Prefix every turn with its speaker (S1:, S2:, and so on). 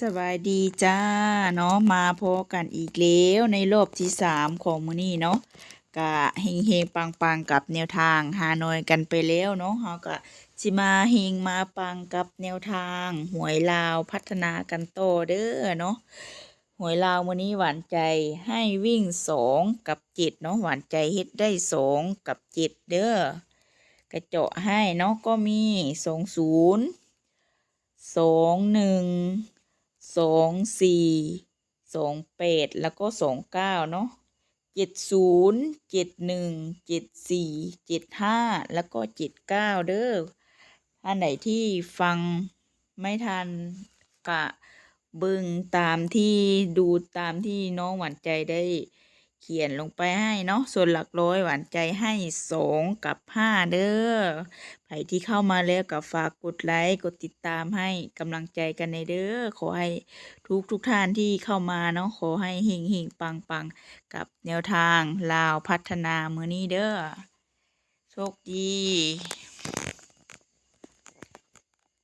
S1: สบายดีจ้าเนาะมาพบกันอีกแล้วในรอบที่สามของมือนี้เนาะกะเฮงเฮงปังปังกับแนวทางฮานอยกันไปแล้วเนาะเฮาก็สิมาเฮงมาปังกับแนวทางหวยลาวพัฒนากันโตเด้อเนาะหวยลาวมือนี้หวานใจให้วิ่งสองกับจ็ดเนาะหวานใจเฮ็ดได้สองกับจ็ดเด้อกระเจาะให้เนาะก็มีสองศูนย์สองหนึ่ง สองสี่สองแปดแล้วก็สองเก้าเนาะเจ็ดศูนย์เจ็ดหนึ่งเจ็ดสี่เจ็ดห้าแล้วก็เจ็ดเก้าเด้อท่านไหนที่ฟังไม่ทันกะบึงตามที่ดูตามที่น้องหวานใจได้ ขียนลงไปให้เนาะส่วนหลักร้อยหวานใจให้สองกับห้าเด้อใครที่เข้ามาแล้วก็ฝากกดไลค์กดติดตามให้กำลังใจกันในเด้อขอให้ทุกทุกท่านที่เข้ามาเนาะขอให้เฮงเฮงปังปังกับแนวทางลาวพัฒนามือนี้เด้อโชคดี